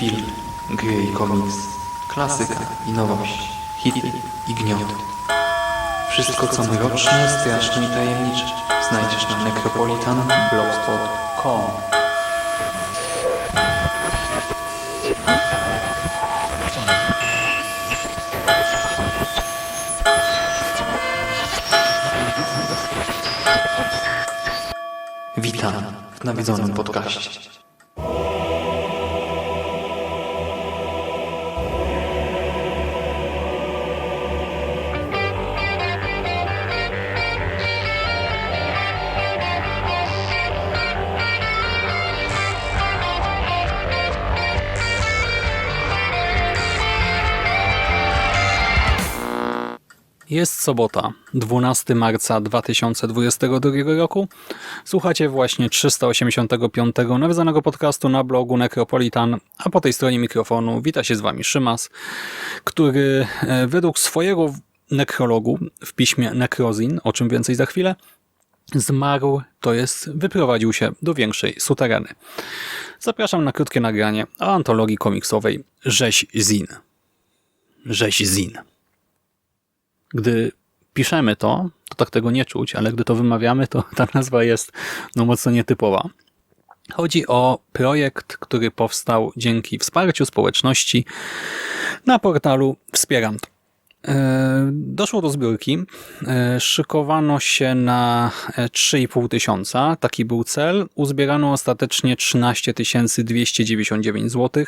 film, gry i komiks, klasyka i nowość, hity i gnioty. Wszystko co mroczne, straszne i tajemnicze znajdziesz na necropolitanblogspot.com Witam w nawiedzonym podcaście. Sobota, 12 marca 2022 roku. Słuchacie właśnie 385 nawiązanego podcastu na blogu Necropolitan, a po tej stronie mikrofonu wita się z Wami Szymas, który e, według swojego nekrologu w piśmie Necrozin, o czym więcej za chwilę, zmarł, to jest wyprowadził się do większej sutereny. Zapraszam na krótkie nagranie o antologii komiksowej Rzeź Zin. Rzeź Zin gdy piszemy to, to tak tego nie czuć, ale gdy to wymawiamy, to ta nazwa jest no, mocno nietypowa. Chodzi o projekt, który powstał dzięki wsparciu społeczności na portalu Wspieram. E, Doszło do zbiórki. E, Szykowano się na e, 3,5 tysiąca. Taki był cel. Uzbierano ostatecznie 13 299 zł.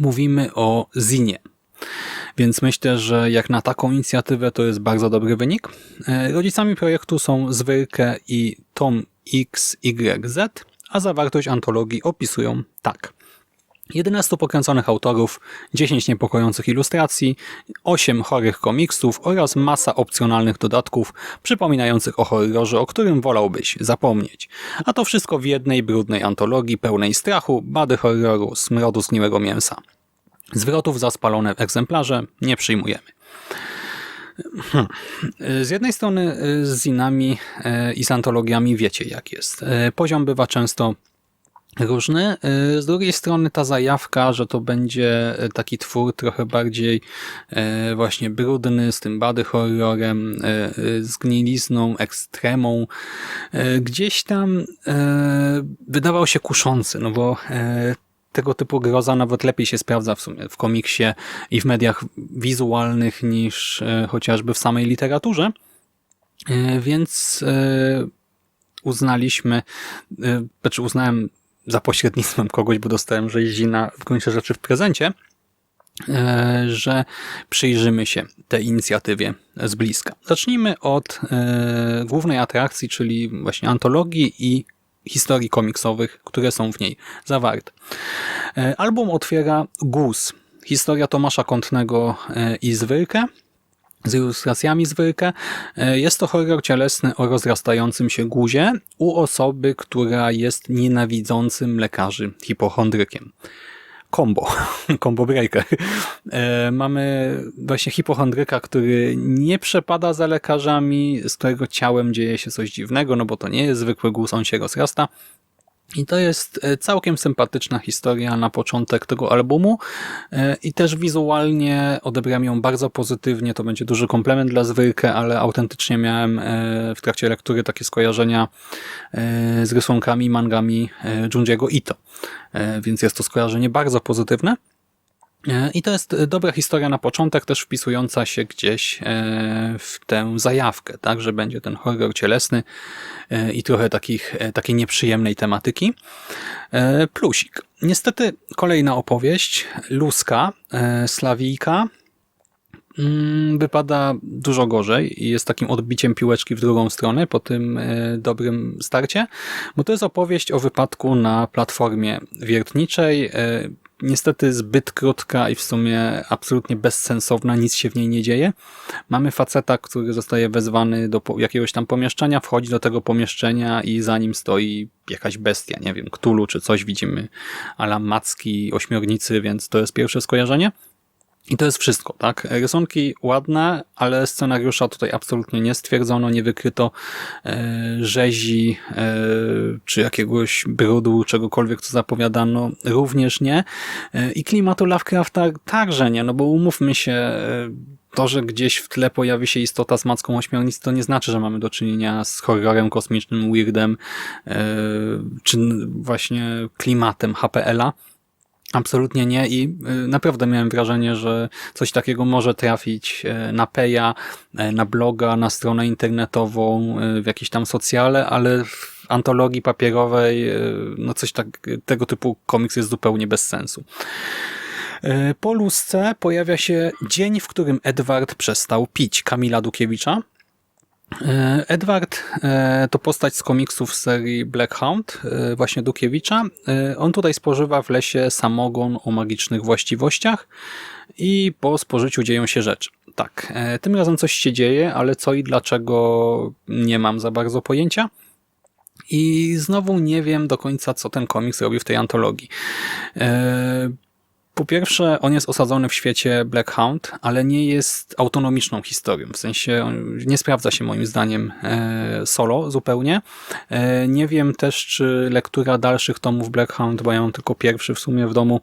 Mówimy o Zinie. Więc myślę, że jak na taką inicjatywę to jest bardzo dobry wynik. E, Rodzicami projektu są Zwyrkę i Tom XYZ, a zawartość antologii opisują tak. 11 pokręconych autorów, 10 niepokojących ilustracji, 8 chorych komiksów oraz masa opcjonalnych dodatków przypominających o horrorze, o którym wolałbyś zapomnieć. A to wszystko w jednej brudnej antologii pełnej strachu, bady horroru, smrodu zgniłego mięsa. Zwrotów za spalone egzemplarze nie przyjmujemy. Hmm. Z jednej strony y, z zinami y, i z antologiami wiecie jak jest. Y, Poziom bywa często różny. Z drugiej strony ta zajawka, że to będzie taki twór trochę bardziej właśnie brudny, z tym bady horrorem, z gnilizną, ekstremą, gdzieś tam wydawał się kuszący, no bo tego typu groza nawet lepiej się sprawdza w sumie w komiksie i w mediach wizualnych niż e, chociażby w samej literaturze. E, Więc e, uznaliśmy, znaczy uznałem za pośrednictwem kogoś, bo dostałem rzeźzina w gruncie rzeczy w prezencie, że przyjrzymy się tej inicjatywie z bliska. Zacznijmy od głównej atrakcji, czyli właśnie antologii i historii komiksowych, które są w niej zawarte. E, Album otwiera Gus, historia Tomasza Kątnego e, i Zwyrkę, z ilustracjami Zwyrkę. E, Jest to horror cielesny o rozrastającym się guzie u osoby, która jest nienawidzącym lekarzy hipochondrykiem. Combo, combo breaker. E, mamy właśnie hipochondryka, który nie przepada za lekarzami, z którego ciałem dzieje się coś dziwnego, no bo to nie jest zwykły guz, on się rozrasta. I to jest e, całkiem sympatyczna historia na początek tego albumu E, i też wizualnie odebrałem ją bardzo pozytywnie, to będzie duży komplement dla Zwyrkę, ale autentycznie miałem e, w trakcie lektury takie skojarzenia z rysunkami mangami Junjiego Ito, więc jest to skojarzenie bardzo pozytywne. E, I to jest dobra historia na początek, też wpisująca się gdzieś e, w tę zajawkę, tak, że będzie ten horror cielesny e, i trochę takich, e, takiej nieprzyjemnej tematyki. E, Plusik. Niestety kolejna opowieść, Luska, e, Slawijka, mm, wypada dużo gorzej i jest takim odbiciem piłeczki w drugą stronę po tym e, dobrym starcie, bo to jest opowieść o wypadku na platformie wiertniczej, e, niestety zbyt krótka i w sumie absolutnie bezsensowna, nic się w niej nie dzieje. Mamy faceta, który zostaje wezwany do jakiegoś tam pomieszczenia, wchodzi do tego pomieszczenia i za nim stoi jakaś bestia, nie wiem, ktulu czy coś, widzimy ala macki, ośmiornicy, więc to jest pierwsze skojarzenie. I to jest wszystko, tak? Rysunki ładne, ale scenariusza tutaj absolutnie nie stwierdzono, nie wykryto e, rzezi e, czy jakiegoś brudu, czegokolwiek, co zapowiadano, również nie. E, I klimatu Lovecrafta także nie, no bo umówmy się, e, to, że gdzieś w tle pojawi się istota z macką ośmiornicy, to nie znaczy, że mamy do czynienia z horrorem kosmicznym, weirdem, e, czy właśnie klimatem HPL-a. Absolutnie nie i y, naprawdę miałem wrażenie, że coś takiego może trafić e, na Peja, e, na bloga, na stronę internetową, w jakieś tam socjale, ale w antologii papierowej no coś tak, tego typu komiks jest zupełnie bez sensu. Po lusce pojawia się dzień, w którym Edward przestał pić Kamila Dukiewicza. E, Edward e, to postać z komiksów serii Black Hound, e, właśnie Dukiewicza. On tutaj spożywa w lesie samogon o magicznych właściwościach i po spożyciu dzieją się rzeczy. Tak, tym razem coś się dzieje, ale co i dlaczego nie mam za bardzo pojęcia. I znowu nie wiem do końca, co ten komiks robi w tej antologii. Po pierwsze, on jest osadzony w świecie Black Hound, ale nie jest autonomiczną historią. W sensie nie sprawdza się moim zdaniem e, solo zupełnie. E, nie wiem też, czy lektura dalszych tomów Black Hound, bo ja mam tylko pierwszy w sumie w domu,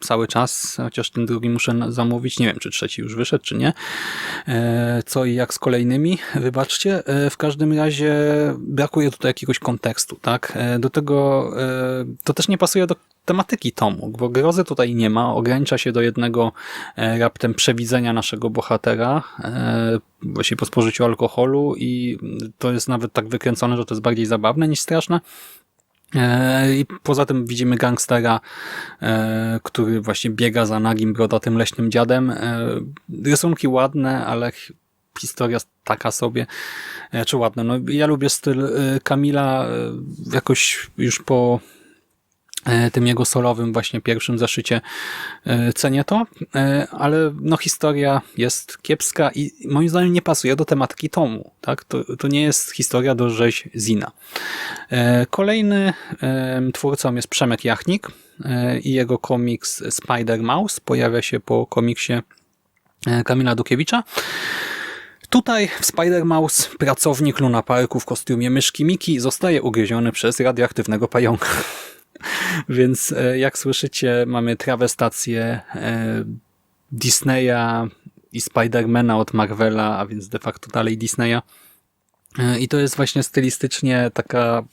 cały czas, chociaż ten drugi muszę zamówić. Nie wiem, czy trzeci już wyszedł, czy nie. Co i jak z kolejnymi, wybaczcie. W każdym razie brakuje tutaj jakiegoś kontekstu, tak? Do tego to też nie pasuje do tematyki tomu, bo grozy tutaj nie ma, ogranicza się do jednego e, raptem przewidzenia naszego bohatera, e, właśnie po spożyciu alkoholu i to jest nawet tak wykręcone, że to jest bardziej zabawne niż straszne. E, I poza tym widzimy gangstera, który właśnie biega za nagim, brodatym leśnym dziadem. Rysunki ładne, ale historia taka sobie, czy ładne. No, ja lubię styl Kamila, jakoś już po E, tym jego solowym właśnie pierwszym zaszycie e, cenię to, e, ale no historia jest kiepska i moim zdaniem nie pasuje do tematyki tomu. Tak? To, to nie jest historia do rzeź Zina. Kolejny twórcą jest Przemek Jachnik i jego komiks Spider Mouse pojawia się po komiksie Kamila Dukiewicza. Tutaj w Spider-Mouse pracownik Luna Parku w kostiumie myszki Miki zostaje ugryziony przez radioaktywnego pająka. Więc e, jak słyszycie, mamy trawestację e, Disneya i Spidermana od Marvela, a więc de facto dalej Disneya. E, I to jest właśnie stylistycznie taka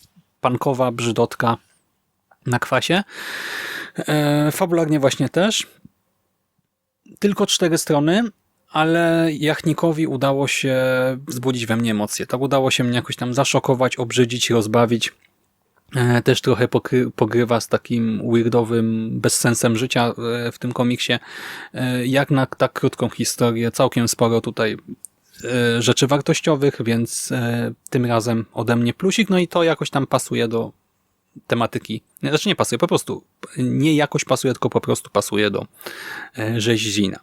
pankowa brzydotka na kwasie. Fabularnie właśnie też. Tylko cztery strony, ale Jachnikowi udało się wzbudzić we mnie emocje. Tak udało się mnie jakoś tam zaszokować, obrzydzić, rozbawić. E, też trochę pogrywa z takim weirdowym bezsensem życia e, w tym komiksie. E, jak na tak krótką historię, całkiem sporo tutaj rzeczy wartościowych, więc tym razem ode mnie plusik, no i to jakoś tam pasuje do tematyki. Znaczy nie pasuje, po prostu nie jakoś pasuje, tylko po prostu pasuje do rzeźzina.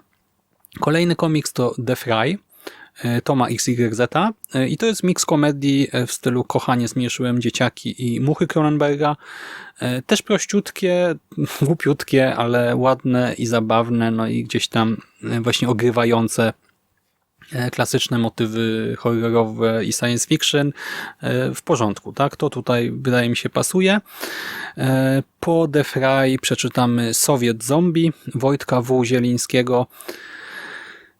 Kolejny komiks to The Fry, Toma XYZ e, i to jest miks komedii e, w stylu Kochanie zmniejszyłem dzieciaki i Muchy Cronenberga. Też prościutkie, głupiutkie, ale ładne i zabawne, no i gdzieś tam właśnie ogrywające klasyczne motywy horrorowe i science fiction w porządku, tak? To tutaj wydaje mi się pasuje. Po The Fry przeczytamy Sowiet Zombie Wojtka W. Zielińskiego.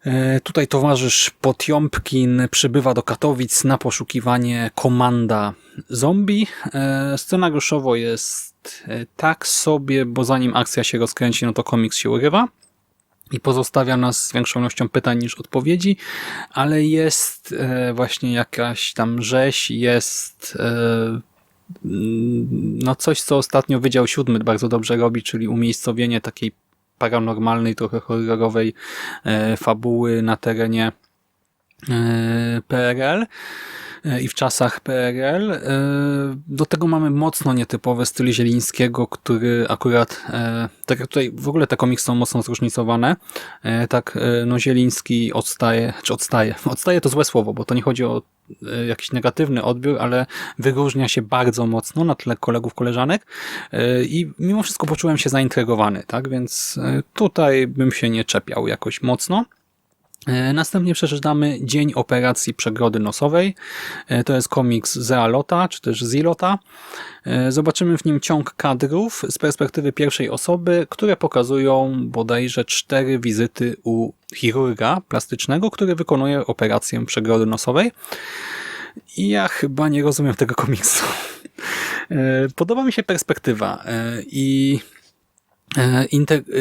E, tutaj towarzysz Potjomkin przybywa do Katowic na poszukiwanie komanda zombie. E, scenariuszowo jest e, tak sobie, bo zanim akcja się rozkręci, no to komiks się urywa i pozostawia nas z większą ilością pytań niż odpowiedzi, ale jest właśnie jakaś tam rzeź, jest no coś, co ostatnio Wydział Siódmy bardzo dobrze robi, czyli umiejscowienie takiej paranormalnej, trochę horrorowej e, fabuły na terenie PRL. e, i w czasach PRL. E, Do tego mamy mocno nietypowy styl Zielińskiego, który akurat, e, tak jak tutaj w ogóle te komiksy są mocno zróżnicowane, e, tak e, no Zieliński odstaje, czy odstaje, odstaje to złe słowo, bo to nie chodzi o e, jakiś negatywny odbiór, ale wyróżnia się bardzo mocno na tle kolegów, koleżanek e, i mimo wszystko poczułem się zaintrygowany, tak, więc e, tutaj bym się nie czepiał jakoś mocno. E, Następnie przeczytamy Dzień Operacji Przegrody Nosowej. E, To jest komiks Zealota, czy też Zilota. E, Zobaczymy w nim ciąg kadrów z perspektywy pierwszej osoby, które pokazują bodajże cztery wizyty u chirurga plastycznego, który wykonuje operację przegrody nosowej. I ja chyba nie rozumiem tego komiksu. Podoba mi się perspektywa i Integ e,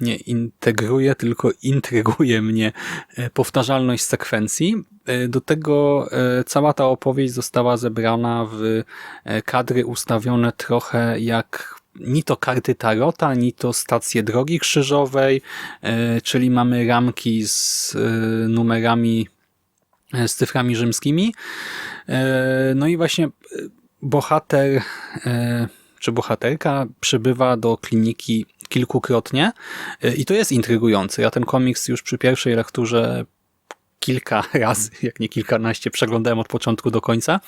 nie integruje, tylko intryguje mnie e, powtarzalność sekwencji. E, Do tego e, cała ta opowieść została zebrana w e, kadry ustawione trochę jak ni to karty Tarota, ni to stacje drogi krzyżowej, e, czyli mamy ramki z e, numerami, e, z cyframi rzymskimi. E, No i właśnie e, bohater e, czy bohaterka przybywa do kliniki kilkukrotnie e, i to jest intrygujące. Ja ten komiks już przy pierwszej lekturze kilka razy, jak nie kilkanaście, przeglądałem od początku do końca.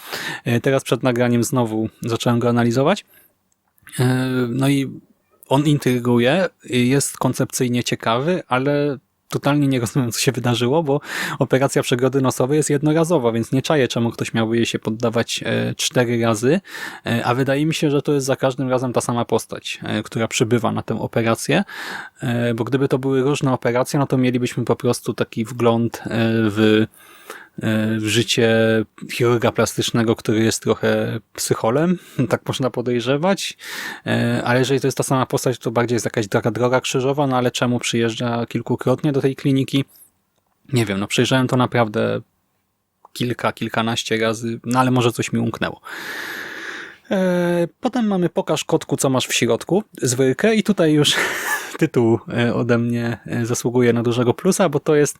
E, Teraz przed nagraniem znowu zacząłem go analizować. E, No i on intryguje, jest koncepcyjnie ciekawy, ale totalnie nie rozumiem, co się wydarzyło, bo operacja przegrody nosowej jest jednorazowa, więc nie czaję, czemu ktoś miałby jej się poddawać e, cztery razy, e, a wydaje mi się, że to jest za każdym razem ta sama postać, e, która przybywa na tę operację, bo gdyby to były różne operacje, no to mielibyśmy po prostu taki wgląd w w życie chirurga plastycznego, który jest trochę psycholem, tak można podejrzewać, E, ale jeżeli to jest ta sama postać, to bardziej jest jakaś taka droga krzyżowa, no ale czemu przyjeżdża kilkukrotnie do tej kliniki? Nie wiem, no przejrzałem to naprawdę kilka, kilkanaście razy, no ale może coś mi umknęło. E, Potem mamy Pokaż kotku, co masz w środku, zwyrkę i tutaj już tytuł e, ode mnie zasługuje na dużego plusa, bo to jest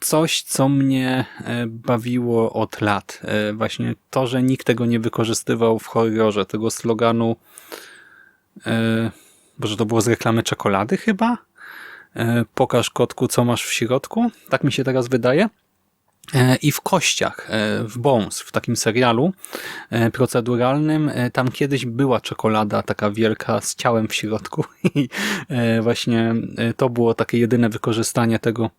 coś, co mnie e, bawiło od lat. E, Właśnie to, że nikt tego nie wykorzystywał w horrorze, tego sloganu e, Boże, to było z reklamy czekolady chyba? E, Pokaż kotku, co masz w środku. Tak mi się teraz wydaje. E, I w Kościach, e, w Bones, w takim serialu e, proceduralnym, e, tam kiedyś była czekolada taka wielka z ciałem w środku i e, właśnie e, to było takie jedyne wykorzystanie tego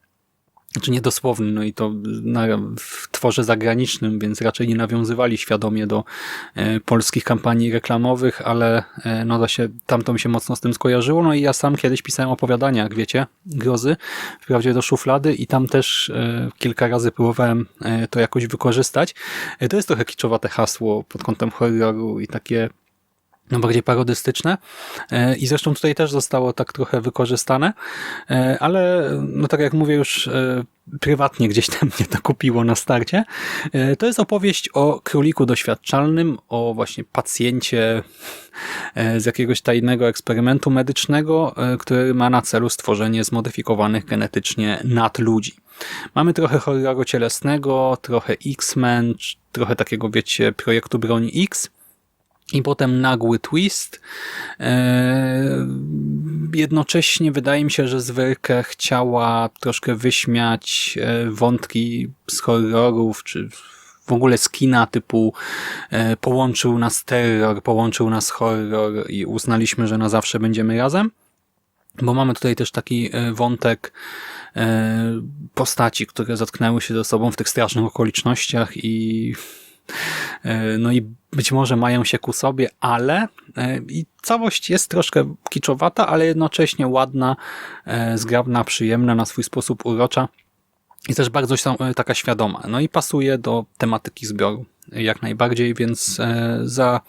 znaczy niedosłownym, no i to na, w tworze zagranicznym, więc raczej nie nawiązywali świadomie do e, polskich kampanii reklamowych, ale e, no to się, mi się mocno z tym skojarzyło, no i ja sam kiedyś pisałem opowiadania, jak wiecie, grozy, wprawdzie do szuflady i tam też e, kilka razy próbowałem e, to jakoś wykorzystać. E, to jest trochę kiczowate hasło pod kątem horroru i takie no bardziej parodystyczne E, i zresztą tutaj też zostało tak trochę wykorzystane, E, ale no tak jak mówię już e, prywatnie gdzieś tam mnie to kupiło na starcie. To jest opowieść o króliku doświadczalnym, o właśnie pacjencie z jakiegoś tajnego eksperymentu medycznego, który ma na celu stworzenie zmodyfikowanych genetycznie nadludzi. Mamy trochę horroru cielesnego, trochę X-Men, trochę takiego, wiecie, projektu Broni X, i potem nagły twist. Eee, Jednocześnie wydaje mi się, że Zwyrkę chciała troszkę wyśmiać e, wątki z horrorów, czy w ogóle z kina typu e, połączył nas terror, połączył nas horror i uznaliśmy, że na zawsze będziemy razem. Bo mamy tutaj też taki e, wątek e, postaci, które zatknęły się ze sobą w tych strasznych okolicznościach i No i być może mają się ku sobie, ale e, i całość jest troszkę kiczowata, ale jednocześnie ładna, e, zgrabna, przyjemna, na swój sposób urocza i też bardzo e, taka świadoma. No i pasuje do tematyki zbioru e, jak najbardziej, więc e, za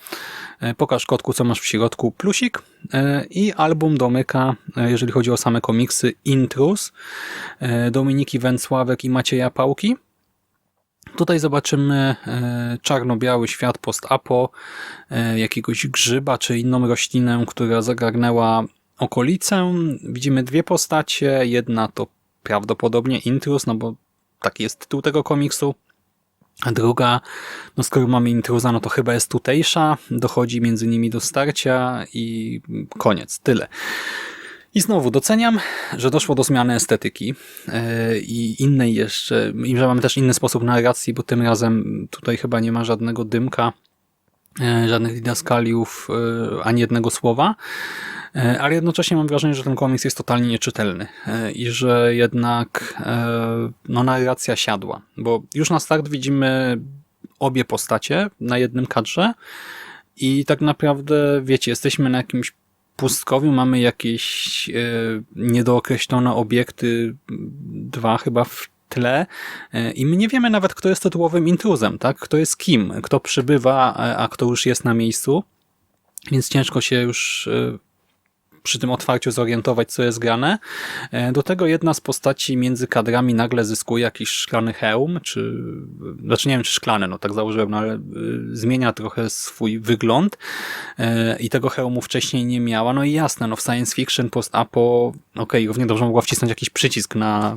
e, pokaż kotku, co masz w środku, plusik e, i album domyka, e, jeżeli chodzi o same komiksy, Intrus e, Dominiki Węcławek i Macieja Pałki. Tutaj zobaczymy e, czarno-biały świat post-apo, e, jakiegoś grzyba czy inną roślinę, która zagarnęła okolicę. Widzimy dwie postacie. Jedna to prawdopodobnie Intrus, no bo taki jest tytuł tego komiksu. A druga, no skoro mamy intruza, no to chyba jest tutejsza, dochodzi między nimi do starcia i koniec, tyle. I znowu doceniam, że doszło do zmiany estetyki yy, i innej jeszcze, i że mamy też inny sposób narracji, bo tym razem tutaj chyba nie ma żadnego dymka, yy, żadnych didaskaliów, yy, ani jednego słowa. E, ale jednocześnie mam wrażenie, że ten komiks jest totalnie nieczytelny e, i że jednak e, no, narracja siadła, bo już na start widzimy obie postacie na jednym kadrze i tak naprawdę, wiecie, jesteśmy na jakimś pustkowiu, mamy jakieś niedookreślone obiekty, dwa chyba w tle i my nie wiemy nawet, kto jest tytułowym intruzem, tak? Kto jest kim, kto przybywa, a kto już jest na miejscu, więc ciężko się już przy tym otwarciu zorientować, co jest grane. E, do tego jedna z postaci między kadrami nagle zyskuje jakiś szklany hełm, czy, znaczy nie wiem, czy szklany, no tak założyłem, no ale y, zmienia trochę swój wygląd e, i tego hełmu wcześniej nie miała. No i jasne, no w science fiction, post-apo, okej, okay, równie dobrze mogła wcisnąć jakiś przycisk na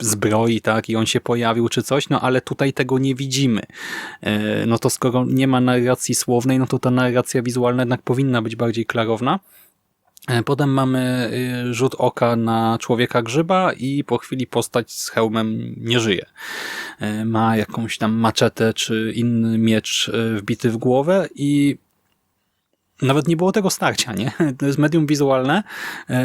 zbroi, tak, i on się pojawił czy coś, no ale tutaj tego nie widzimy. E, no to skoro nie ma narracji słownej, no to ta narracja wizualna jednak powinna być bardziej klarowna. E, potem mamy y, rzut oka na człowieka grzyba i po chwili postać z hełmem nie żyje. E, ma jakąś tam maczetę czy inny miecz e, wbity w głowę i nawet nie było tego starcia, nie? To jest medium wizualne,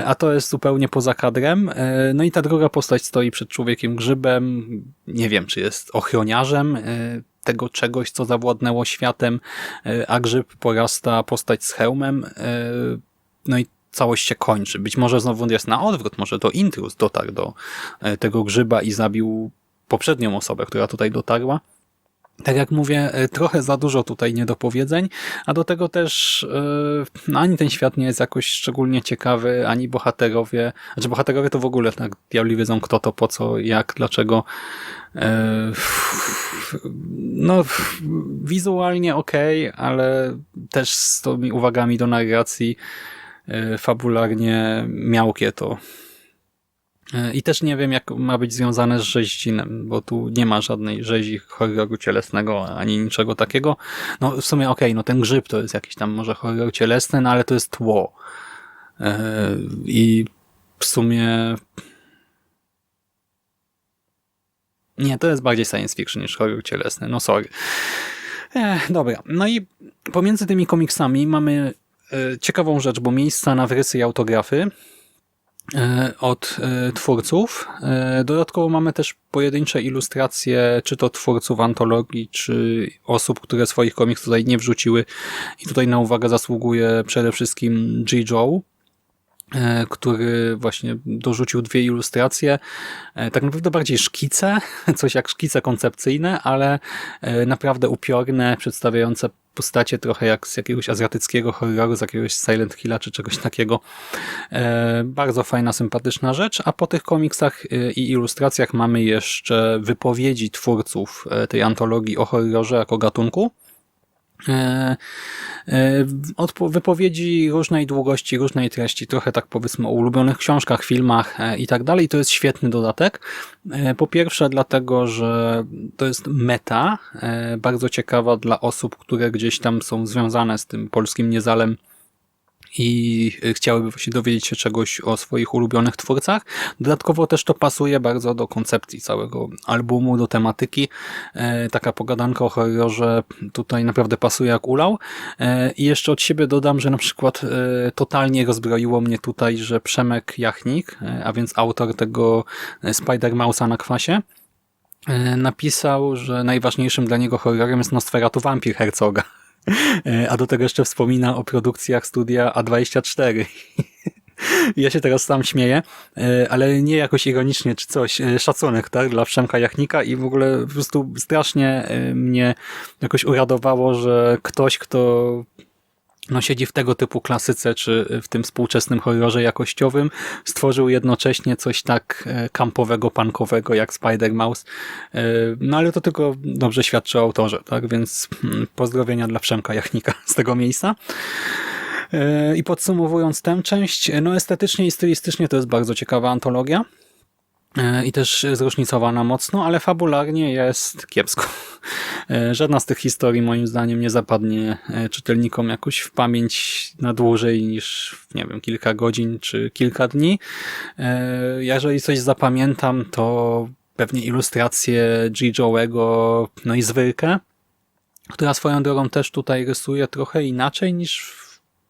a to jest zupełnie poza kadrem. No i ta druga postać stoi przed człowiekiem grzybem. Nie wiem, czy jest ochroniarzem tego czegoś, co zawładnęło światem, a grzyb porasta postać z hełmem. No i całość się kończy. Być może znowu jest na odwrót, może to intruz dotarł do e, tego grzyba i zabił poprzednią osobę, która tutaj dotarła. Tak jak mówię, e, trochę za dużo tutaj niedopowiedzeń, a do tego też e, no, ani ten świat nie jest jakoś szczególnie ciekawy, ani bohaterowie, znaczy bohaterowie to w ogóle tak diabli wiedzą kto to, po co, jak, dlaczego. No, wizualnie ok, ale też z tymi uwagami do narracji fabularnie miałkie to. E, I też nie wiem, jak ma być związane z rzeździnem, bo tu nie ma żadnej rzezi horroru cielesnego, ani niczego takiego. No w sumie okej, okay, no ten grzyb to jest jakiś tam może horror cielesny, no ale to jest tło. E, I w sumie... Nie, to jest bardziej science fiction niż horror cielesny, no sorry. Ech, dobra, no i pomiędzy tymi komiksami mamy E, ciekawą rzecz, bo miejsca na wrysy i autografy e, od e, twórców. Dodatkowo mamy też pojedyncze ilustracje, czy to twórców antologii, czy osób, które swoich komiksów tutaj nie wrzuciły. I tutaj na uwagę zasługuje przede wszystkim G. Joe, E, który właśnie dorzucił dwie ilustracje, e, tak naprawdę bardziej szkice, coś jak szkice koncepcyjne, ale e, naprawdę upiorne, przedstawiające postacie trochę jak z jakiegoś azjatyckiego horroru, z jakiegoś Silent Hilla czy czegoś takiego. Bardzo fajna, sympatyczna rzecz, a po tych komiksach i ilustracjach mamy jeszcze wypowiedzi twórców tej antologii o horrorze jako gatunku. E, e, wypowiedzi różnej długości, różnej treści, trochę tak powiedzmy o ulubionych książkach, filmach e, i tak dalej. To jest świetny dodatek. Po pierwsze dlatego, że to jest meta, bardzo ciekawa dla osób, które gdzieś tam są związane z tym polskim niezalem i chciałyby właśnie dowiedzieć się czegoś o swoich ulubionych twórcach. Dodatkowo też to pasuje bardzo do koncepcji całego albumu, do tematyki. E, taka pogadanka o horrorze tutaj naprawdę pasuje jak ulał. E, I jeszcze od siebie dodam, że na przykład e, totalnie rozbroiło mnie tutaj, że Przemek Jachnik, a więc autor tego Spider-Mausa na kwasie, napisał, że najważniejszym dla niego horrorem jest Nosferatu Vampir Herzoga. E, a do tego jeszcze wspomina o produkcjach studia A24. Ja się teraz sam śmieję, e, ale nie jakoś ironicznie czy coś. E, szacunek tak, dla Przemka Jachnika i w ogóle po prostu strasznie mnie jakoś uradowało, że ktoś, kto no, siedzi w tego typu klasyce, czy w tym współczesnym horrorze jakościowym, stworzył jednocześnie coś tak e, kampowego, punkowego jak Spider-Mouse. E, no ale to tylko dobrze świadczy o autorze, tak? Więc hmm, pozdrowienia dla Przemka Jachnika z tego miejsca. E, I podsumowując tę część, no estetycznie i stylistycznie to jest bardzo ciekawa antologia. E, i też zróżnicowana mocno, ale fabularnie jest kiepsko. E, Żadna z tych historii moim zdaniem nie zapadnie e, czytelnikom jakoś w pamięć na dłużej niż, nie wiem, kilka godzin czy kilka dni. Jeżeli coś zapamiętam, to pewnie ilustracje G. Joe'ego, no i Zwyrkę, która swoją drogą też tutaj rysuje trochę inaczej niż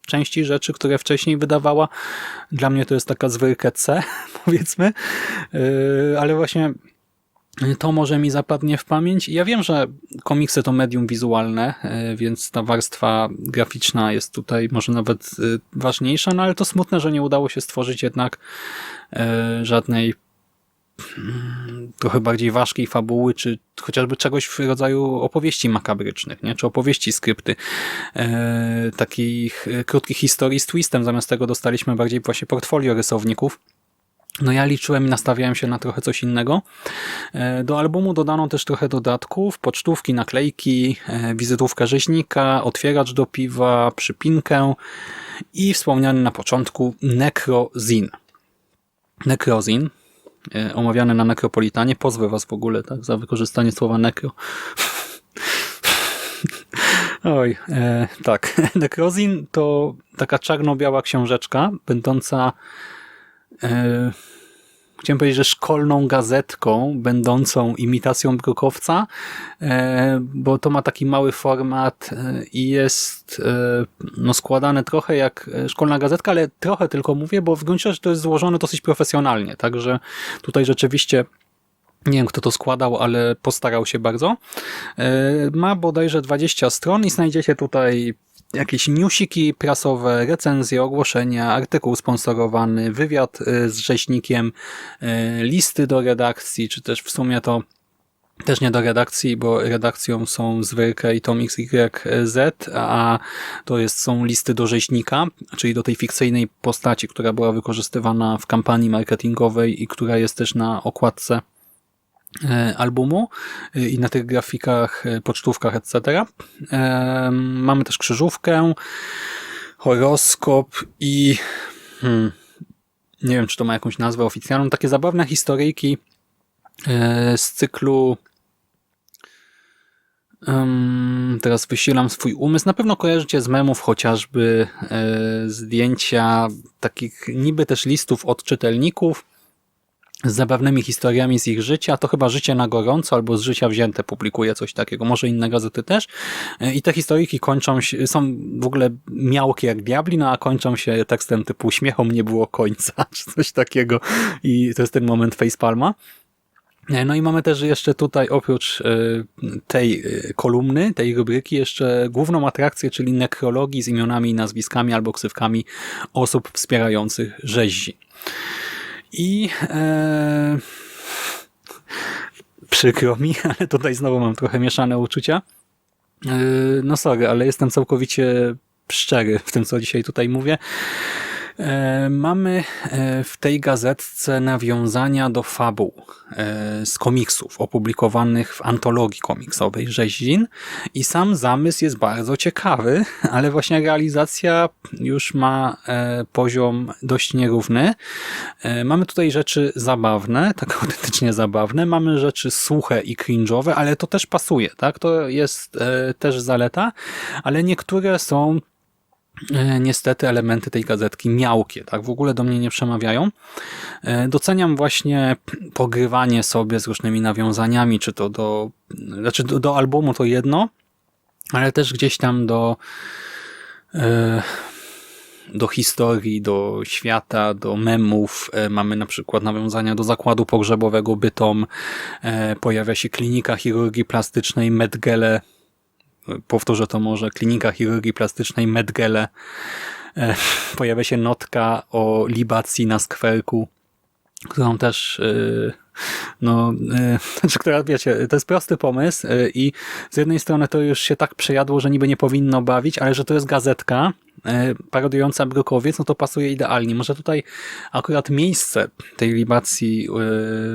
części rzeczy, które wcześniej wydawała. Dla mnie to jest taka zwyrkę C, powiedzmy, Yy, ale właśnie to może mi zapadnie w pamięć. Ja wiem, że komiksy to medium wizualne, yy, więc ta warstwa graficzna jest tutaj może nawet yy, ważniejsza, no ale to smutne, że nie udało się stworzyć jednak yy, żadnej trochę bardziej ważkiej fabuły, czy chociażby czegoś w rodzaju opowieści makabrycznych, nie? czy opowieści skrypty, e, takich e, krótkich historii z twistem. Zamiast tego dostaliśmy bardziej właśnie portfolio rysowników. No ja liczyłem i nastawiałem się na trochę coś innego. E, Do albumu dodano też trochę dodatków, pocztówki, naklejki, e, wizytówkę rzeźnika, otwieracz do piwa, przypinkę i wspomniany na początku. Necrozin, e, omawiany na Nekropolitanie. Pozwę was w ogóle tak, za wykorzystanie słowa nekro. Oj, e, tak. Necrozin to taka czarno-biała książeczka, będąca e, chciałem powiedzieć, że szkolną gazetką, będącą imitacją brukowca, e, bo to ma taki mały format e, i jest e, no, składane trochę jak szkolna gazetka, ale trochę tylko mówię, bo w gruncie rzeczy to jest złożone dosyć profesjonalnie, także tutaj rzeczywiście nie wiem, kto to składał, ale postarał się bardzo. Ma bodajże 20 stron i znajdziecie tutaj jakieś newsiki prasowe, recenzje, ogłoszenia, artykuł sponsorowany, wywiad e, z rzeźnikiem, e, listy do redakcji, czy też w sumie to też nie do redakcji, bo redakcją są Zwyrka i Tom XYZ, a to jest, są listy do rzeźnika, czyli do tej fikcyjnej postaci, która była wykorzystywana w kampanii marketingowej i która jest też na okładce albumu e, i na tych grafikach, e, pocztówkach, etc. E, Mamy też krzyżówkę, horoskop i hmm, nie wiem, czy to ma jakąś nazwę oficjalną, takie zabawne historyjki e, z cyklu teraz wysilam swój umysł. Na pewno kojarzycie z memów chociażby e, zdjęcia takich niby też listów od czytelników z zabawnymi historiami z ich życia. To chyba Życie na gorąco albo z Życia wzięte publikuje coś takiego. Może inne gazety też. I te historyjki kończą się, są w ogóle miałkie jak diabli, no a kończą się tekstem typu śmiechom nie było końca, czy coś takiego. I to jest ten moment facepalma. No i mamy też jeszcze tutaj oprócz e, tej e, kolumny, tej rubryki jeszcze główną atrakcję, czyli nekrologii z imionami i nazwiskami albo ksywkami osób wspierających rzezi. I e, przykro mi, ale tutaj znowu mam trochę mieszane uczucia. E, no sorry, ale jestem całkowicie szczery w tym, co dzisiaj tutaj mówię. E, Mamy e, w tej gazetce nawiązania do fabuł e, z komiksów opublikowanych w antologii komiksowej Rzeźin i sam zamysł jest bardzo ciekawy, ale właśnie realizacja już ma poziom dość nierówny. Mamy tutaj rzeczy zabawne, tak autentycznie zabawne, mamy rzeczy suche i cringe'owe, ale to też pasuje, tak? To jest też zaleta, ale niektóre są niestety elementy tej gazetki miałkie, tak w ogóle do mnie nie przemawiają. E, Doceniam właśnie pogrywanie sobie z różnymi nawiązaniami, czy to do, znaczy do, do albumu to jedno, ale też gdzieś tam do e, do historii, do świata, do memów. E, Mamy na przykład nawiązania do zakładu pogrzebowego Bytom. E, Pojawia się klinika chirurgii plastycznej Medgele powtórzę to może, klinika chirurgii plastycznej Medgele. E, Pojawia się notka o libacji na skwerku, którą też e, no, e, znaczy, która, wiecie, to jest prosty pomysł i z jednej strony to już się tak przejadło, że niby nie powinno bawić, ale że to jest gazetka parodiująca Brukowiec, no to pasuje idealnie. Może tutaj akurat miejsce tej libacji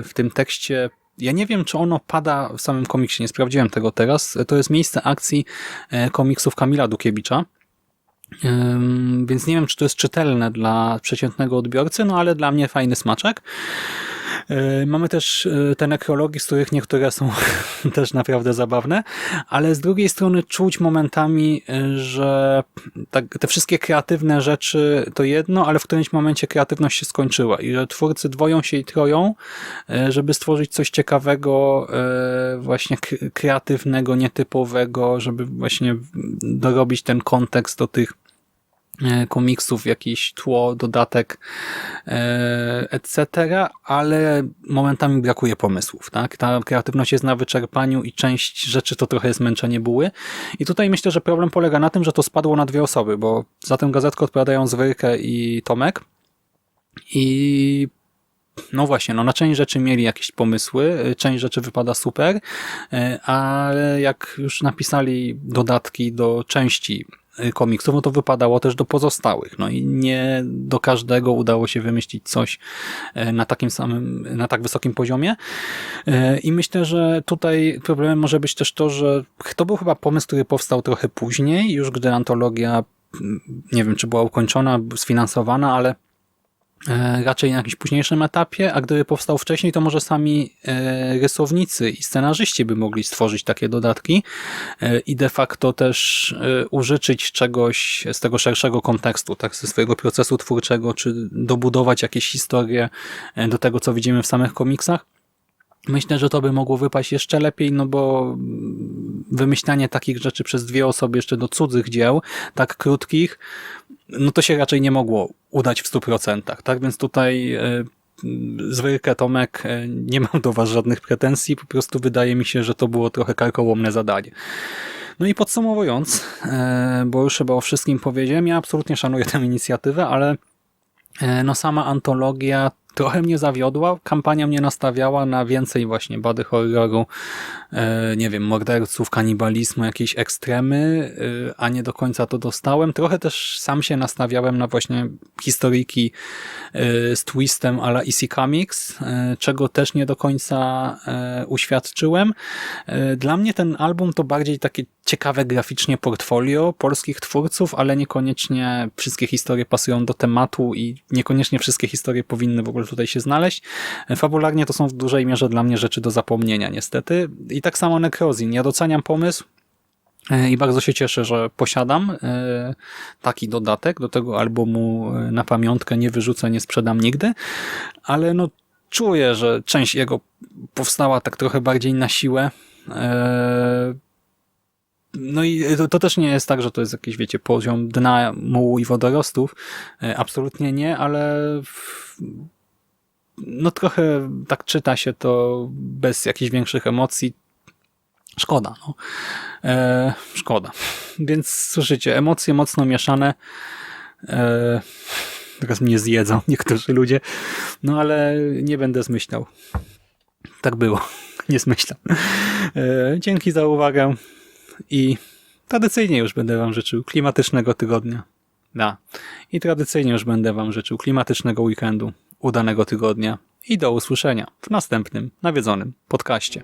w tym tekście ja nie wiem, czy ono pada w samym komiksie, nie sprawdziłem tego teraz. To jest miejsce akcji e, komiksów Kamila Dukiewicza. Więc nie wiem, czy to jest czytelne dla przeciętnego odbiorcy, no ale dla mnie fajny smaczek. E, Mamy też e, te nekrologi, z których niektóre są też naprawdę zabawne, ale z drugiej strony czuć momentami, e, że tak, te wszystkie kreatywne rzeczy to jedno, ale w którymś momencie kreatywność się skończyła i że twórcy dwoją się i troją, żeby stworzyć coś ciekawego, właśnie kreatywnego, nietypowego, żeby właśnie dorobić ten kontekst do tych komiksów, jakiś tło, dodatek, e, etc., ale momentami brakuje pomysłów. Tak? Ta kreatywność jest na wyczerpaniu i część rzeczy to trochę zmęczenie buły. I tutaj myślę, że problem polega na tym, że to spadło na dwie osoby, bo za tę gazetkę odpowiadają Zwyrkę i Tomek i no właśnie, no na część rzeczy mieli jakieś pomysły, y, część rzeczy wypada super, y, ale jak już napisali dodatki do części komiksów, no to wypadało też do pozostałych. No i nie do każdego udało się wymyślić coś y, na takim samym, na tak wysokim poziomie. Y, I myślę, że tutaj problemem może być też to, że to był chyba pomysł, który powstał trochę później, już gdy antologia, mm, nie wiem czy była ukończona, sfinansowana, ale raczej na jakimś późniejszym etapie, a gdyby powstał wcześniej, to może sami e, rysownicy i scenarzyści by mogli stworzyć takie dodatki e, i de facto też e, użyczyć czegoś z tego szerszego kontekstu, tak, ze swojego procesu twórczego, czy dobudować jakieś historie e, do tego, co widzimy w samych komiksach. Myślę, że to by mogło wypaść jeszcze lepiej, no bo wymyślanie takich rzeczy przez dwie osoby jeszcze do cudzych dzieł, tak krótkich, no to się raczej nie mogło udać w 100%. Tak więc tutaj e, Zwyrkę Tomek, e, nie mam do Was żadnych pretensji, po prostu wydaje mi się, że to było trochę karkołomne zadanie. No i podsumowując, e, bo już chyba o wszystkim powiedziałem, ja absolutnie szanuję tę inicjatywę, ale no sama antologia trochę mnie zawiodła. Kampania mnie nastawiała na więcej właśnie bady horroru, e, nie wiem, morderców, kanibalizmu, jakieś ekstremy, e, a nie do końca to dostałem. Trochę też sam się nastawiałem na właśnie historyjki e, z twistem ala EC Comics, czego też nie do końca uświadczyłem. Dla mnie ten album to bardziej takie ciekawe graficznie portfolio polskich twórców, ale niekoniecznie wszystkie historie pasują do tematu i niekoniecznie wszystkie historie powinny w ogóle tutaj się znaleźć. Fabularnie to są w dużej mierze dla mnie rzeczy do zapomnienia niestety. I tak samo Necrozin. Ja doceniam pomysł, E, I bardzo się cieszę, że posiadam e, taki dodatek do tego albumu e, na pamiątkę. Nie wyrzucę, nie sprzedam nigdy, ale no czuję, że część jego powstała tak trochę bardziej na siłę. No i to, to też nie jest tak, że to jest jakiś, wiecie, poziom dna mułu i wodorostów. Absolutnie nie, ale no trochę tak czyta się to bez jakichś większych emocji. Szkoda, no. E, szkoda. Więc słyszycie, emocje mocno mieszane. E, teraz mnie zjedzą niektórzy ludzie. No ale nie będę zmyślał. Tak było. Nie zmyślam. E, dzięki za uwagę i tradycyjnie już będę wam życzył klimatycznego tygodnia. Da. I tradycyjnie już będę wam życzył klimatycznego weekendu, udanego tygodnia i do usłyszenia w następnym nawiedzonym podcaście.